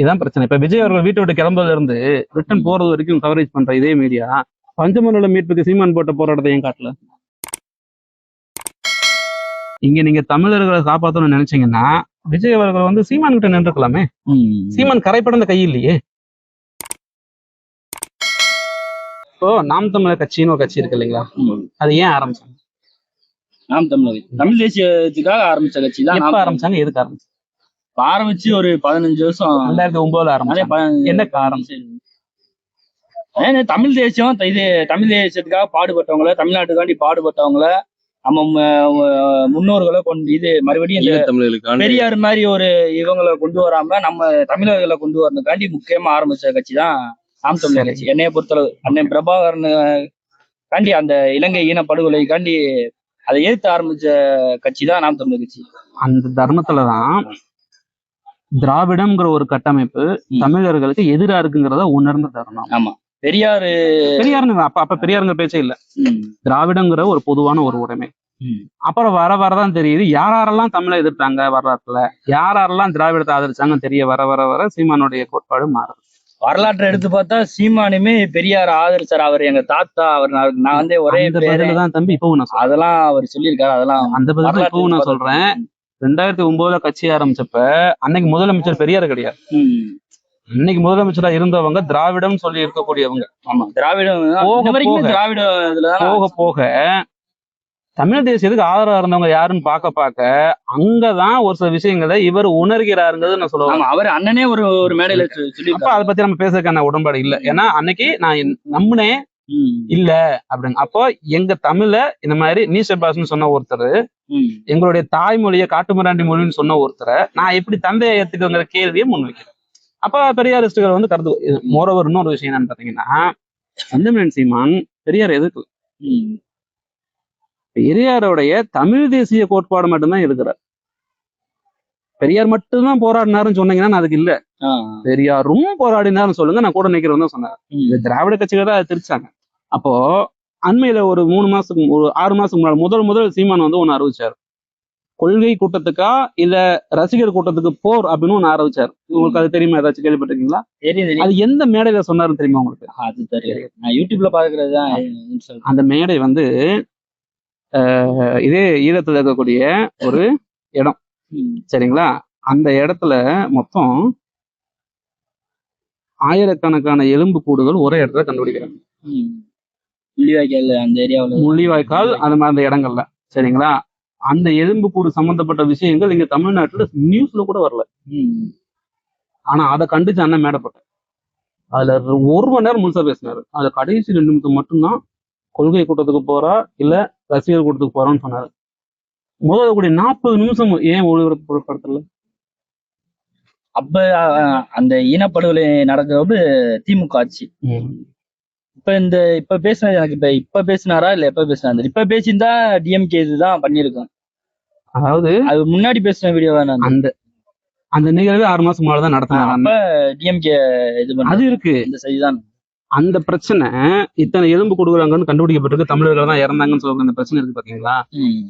இதான் பிரச்சனை. இப்ப விஜய் அவர்கள் வீட்டை விட்டு கிளம்புறதுல இருந்து ரிட்டர்ன் போறது வரைக்கும் கவரேஜ் பண்ற இதே மீடியா பஞ்சமனோட மீட்புக்கு சீமான் போட்ட போராட்டத்தை ஏன் காட்டல? இங்க நீங்க தமிழர்களை காப்பாத்தணும்னு நினைச்சீங்கன்னா விஜய் அவர்கள் வந்து சீமான் கிட்ட நின்றுக்கலாமே. சீமான் கரைப்படந்த கை இல்லையே. இப்போ நாம் தமிழர் கட்சின்னு ஒரு கட்சி இருக்கு இல்லைங்களா? அது ஏன் ஆரம்பிச்சாங்க? நாம் தமிழர். தமிழ் தேசியத்துக்காக ஆரம்பிச்ச கட்சி தான் ஆரம்பிச்சாங்க? எதுக்கு ஆரம்பிச்சாங்க? ஆரம்பிச்சு ஒரு பதினஞ்சு வருஷம் ரெண்டாயிரத்தி ஒன்பதுல ப- என்ன காரணம்? தமிழ் தேசியம் இது தமிழ் தேசியத்துக்காக பாடுபட்டவங்கள தமிழ்நாட்டுக்காண்டி பாடுபட்டவங்கள நம்ம முன்னோர்களை கொண்டு இது மறுபடியும் பெரியார் மாதிரி ஒரு இவங்களை கொண்டு வராம நம்ம தமிழர்களை கொண்டு வரதுக்காண்டி முக்கியமா ஆரம்பிச்ச கட்சி தான் நாம் தமிழர் கட்சி. என்னைய பொறுத்தளவு அண்ணன் பிரபாகரன் காண்டி அந்த இலங்கை ஈனப்படுகொலைக்காண்டி அதை எதிர்த்து ஆரம்பிச்ச கட்சி தான் நாம் தமிழர் கட்சி. அந்த தர்மத்துலதான் திராவிடம்ங்கிற ஒரு கட்டமைப்பு. தமிழர்களுக்கு எதிரா இருக்குங்கிறத உணர்ந்த தருணம். பெரியார் பெரியாருங்க அப்ப அப்ப பெரியாருங்க பேச்சே இல்ல. திராவிடங்கிற ஒரு பொதுவான ஒரு உடைமை. அப்புறம் வர வரதான் தெரியுது. யார் யாரெல்லாம் தமிழை எதிர்த்தாங்க வரலாற்றுல? யார் யாரெல்லாம் திராவிடத்தை ஆதரிச்சாங்கன்னு தெரிய வர வர வர சீமானுடைய கோட்பாடு மாறுது. வரலாற்றை எடுத்து பார்த்தா சீமானுமே பெரியார் ஆதரிச்சார். அவர் எங்க தாத்தா அவர் நான் வந்து ஒரே தான் தம்பி நான் சொல்றேன். அதெல்லாம் அவர் சொல்லியிருக்காரு. அதெல்லாம் அந்த பதில இப்பவும் நான் சொல்றேன். ரெண்டாயிரத்தி ஒன்பதுல கட்சி ஆரம்பிச்சப்ப அன்னைக்கு முதலமைச்சர் பெரியார் கிடையாது. அன்னைக்கு முதலமைச்சரா இருந்தவங்க திராவிடம் சொல்லி இருக்கக்கூடியவங்க. ஆமா திராவிடம். திராவிட போக போக தமிழ் தேசியத்துக்கு ஆதரவா இருந்தவங்க யாருன்னு பார்க்க பார்க்க அங்கதான் ஒரு சில விஷயங்களை இவர் உணர்கிறாருங்கிறது நான் சொல்லுவேன் ஆமா அவர் அண்ணனே ஒரு ஒரு மேடையில சொ- அப்ப சொல்லியிருக்காரு. அதை பத்தி நம்ம பேசுறதுக்கான உடன்பாடு இல்ல? ஏன்னா அன்னைக்கு நான் நம்பினேன் இல்ல அப்படிங்க. அப்போ எங்க தமிழ்ல இந்த மாதிரி நீசபாஸ்னு சொன்ன ஒருத்தர் எங்களுடைய தாய்மொழியை காட்டுமிராண்டி மொழின்னு சொன்ன ஒருத்தரை நான் எப்படி தந்தையை ஏத்துக்குங்கிற கேள்வியை முன்வைக்கிறேன். அப்ப பெரியாரிஸ்டுகள் வந்து கருத்து மோரோவர் இன்னொரு விஷயம் என்னன்னு பாத்தீங்கன்னா செந்தமிழன் சீமான் பெரியார் எதுக்கு ம். பெரியாருடைய தமிழ் தேசிய கோட்பாடு மட்டும்தான் இருக்கிறார் பெரியார் மட்டும்தான் போராடினாருன்னு சொன்னீங்கன்னா நான் அதுக்கு இல்ல. பெரியாரும் போராடினாருன்னு சொல்லுங்க நான் கூட நிக்கிறேன் தான் இந்த திராவிட கட்சிகள் தான் திரிச்சாங்க. அப்போ அண்மையில ஒரு மூணு மாசத்துக்கு ஒரு ஆறு மாசத்துக்கு முன்னாடி முதல் முதல் சீமான் வந்து ஒண்ணு அறிவிச்சார். கொள்கை கூட்டத்துக்கா இல்ல ரசிகர் கூட்டத்துக்கு போர் அப்படின்னு ஒண்ணு ஆரம்பிச்சார். உங்களுக்கு அது தெரியுமா? ஏதாச்சும் கேள்விப்பட்டிருக்கீங்களா? அது எந்த மேடையில சொன்னாருன்னு தெரியுமா உங்களுக்கு? அது தெரியும் நான் யூடியூப்ல பாக்குறது தான் சொல்றேன். அந்த மேடை வந்து இதே ஈழத்துல இருக்கக்கூடிய ஒரு ம், சரிங்களா? அந்த இடத்துல மொத்தம் ஆயிரக்கணக்கான எலும்பு கூடுகள் ஒரே இடத்துல கண்டுபிடிக்கிறாங்க. முள்ளிவாய்க்கால் அந்த ஏரியாவுல. முள்ளிவாய்க்கால் அது மாதிரி அந்த இடங்கள்ல. சரிங்களா? அந்த எலும்பு கூடு சம்பந்தப்பட்ட விஷயங்கள் இங்க தமிழ்நாட்டுல நியூஸ்ல கூட வரல. ஆனா அதை கண்டிச்சு அண்ணன் மேடப்பட்ட. அதுல ஒரு மணி நேரம் முழுசா பேசினாரு. அதுல கடைசி ரெண்டு நிமிஷம் மட்டும்தான் கொள்கை கூட்டத்துக்கு போறா இல்ல ரசிகர் கூட்டத்துக்கு போறான்னு சொன்னாரு. முதல்ல கூடிய நாற்பது நிமிஷம் ஏன் ஒளிபரப்பு பொருட்படுத்தல? அப்ப அந்த இனப்படுகொலை நடக்கிறப்ப திமுக ஆட்சி. இப்ப இந்த இப்ப பேசினது எனக்கு இப்ப இப்ப பேசினாரா இல்ல எப்ப பேசினாரு? இப்ப பேசியிருந்தா டிஎம்கே இதுதான் பண்ணிருக்கோம் அதாவது அது முன்னாடி பேசின வீடியோ அந்த அந்த நிகழ்வு ஆறு மாசம் முன்னாடி நடத்தினாங்க. அப்ப டிஎம்கே இது பண்ண அது இருக்கு. இந்த செய்திதான் அந்த பிரச்சனை இத்தனை எலும்பு கொடுக்குறாங்கன்னு கண்டுபிடிக்கப்பட்டிருக்கு. தமிழர்கள் தான் இறந்தாங்கன்னு சொல்ற அந்த பிரச்சனை இருக்கு பாத்தீங்களா?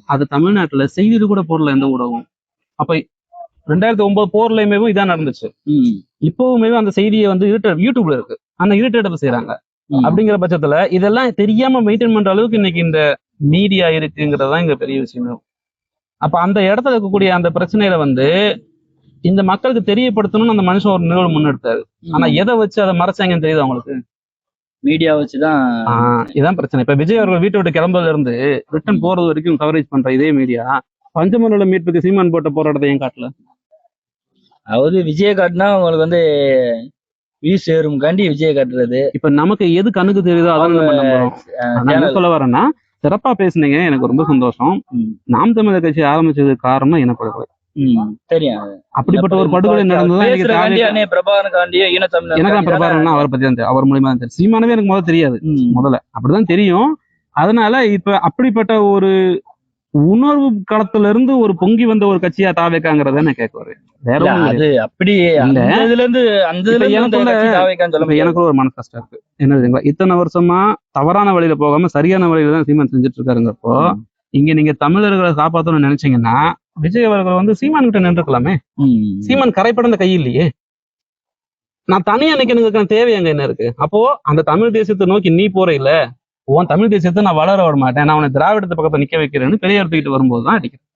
அது தமிழ்நாட்டுல செய்தியில கூட போடல எந்த ஊடகம் அப்ப ரெண்டாயிரத்தி ஒன்பது போர்லயுமே இதான் நடந்துச்சு. இப்பவுமே அந்த செய்தியை வந்து irritate- யூடியூப்ல இருக்கு. ஆனா இரிட்டேட் செய்யறாங்க. அப்படிங்கிற பட்சத்துல இதெல்லாம் தெரியாம மெயின்டைன் பண்ற அளவுக்கு இன்னைக்கு இந்த மீடியா இருக்குங்கிறதுதான் இங்க பெரிய விஷயம். அப்ப அந்த இடத்துல இருக்கக்கூடிய அந்த பிரச்சனையில வந்து இந்த மக்களுக்கு தெரியப்படுத்தணும்னு அந்த மனுஷன் ஒரு நிகழ்வு முன்னெடுத்தாரு. ஆனா எதை வச்சு அதை மறைச்சாங்கன்னு தெரியுது அவங்களுக்கு மீடியா வச்சுதான் இதான் பிரச்சனை. இப்ப விஜய் அவர்கள் வீட்டை விட்டு கிளம்புறதுல இருந்து ரிட்டர்ன் போறது வரைக்கும் கவரேஜ் பண்ற இதே மீடியா பஞ்சமனோட மீட்புக்கு சீமான் போட்ட போராட்டத்தை ஏன் காட்டல? அதாவது விஜய காட்டினா உங்களுக்கு வந்து வியூஸ் சேரும் காண்டி விஜய காட்டுறது. இப்ப நமக்கு எது கண்ணுக்கு தெரியுதோ அதான் சொல்ல வரேன்னா சிறப்பா பேசுனீங்க எனக்கு ரொம்ப சந்தோஷம். நாம் தமிழர் கட்சி ஆரம்பிச்சதுக்கு காரணம் இனப்படுகொலை அப்படிப்பட்ட ஒரு படுகொலை நடந்ததுதான் பிரபாகரன் காண்டியோ எனக்கு அவரை பத்தி தான் அவர் மூலியமா தான் தெரியும். சீமானவே எனக்கு முதல்ல தெரியாது. முதல்ல. அப்படிதான் தெரியும். அதனால இப்ப அப்படிப்பட்ட ஒரு உணர்வு களத்துல இருந்து ஒரு பொங்கி வந்த ஒரு கட்சியா தாவேக்காங்கிறத நான் கேட்க வரேன் வேற அது அப்படி. இதுல இருந்து அந்த எனக்குள்ள- ஒரு மன கஷ்டம் இருக்கு. என்ன தெரியுங்களா? இத்தனை வருஷமா தவறான வழியில போகாம சரியான வழியில தான் சீமான் செஞ்சுட்டு இருக்காருங்கிறப்போ இங்க நீங்க தமிழர்களை காப்பாத்தணும்னு நினைச்சீங்கன்னா விஜய் அவர்கள் வந்து சீமான் கிட்ட நின்றுக்கலாமே. சீமான் கரைப்படந்த கை இல்லையே? நான் தனியா நிக்கணுங்கிறதுக்கான தேவை அங்க என்ன இருக்கு? அப்போ அந்த தமிழ் தேசியத்தை நோக்கி நீ போற இல்ல உன் தமிழ் தேசியத்தை நான் வளர விட மாட்டேன். நான் உன்னை திராவிடத்தை பக்கத்துல நிக்க வைக்கிறேன்னு பெரிய எடுத்துக்கிட்டு வரும்போது தான் அடிக்கிறேன்.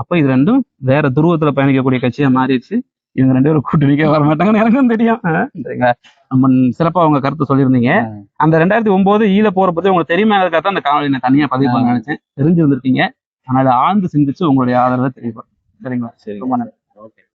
அப்ப இது ரெண்டும் வேற துருவத்துல பயணிக்கக்கூடிய கட்சியா மாறிடுச்சு. இவங்க ரெண்டு பேரும் கூட்டணிக்கே வர மாட்டாங்கன்னு எனக்கும் தெரியும். நம்ம சிறப்பா உங்க கருத்து சொல்லியிருந்தீங்க. அந்த ரெண்டாயிரத்தி ஒன்பது ஈழ போற பத்தி உங்களுக்கு தெரியுமாங்கிறதுக்காக தான் அந்த காணொலி நான் தனியா பதிவு பண்ண நினைச்சேன். தெரிஞ்சு வந்திருக்கீங்க ஆனா அதை ஆழ்ந்து சிந்திச்சு உங்களுடைய ஆதரவை தெரிவிப்பேன் சரிங்களா? சரி ரொம்ப நன்றி. ஓகே.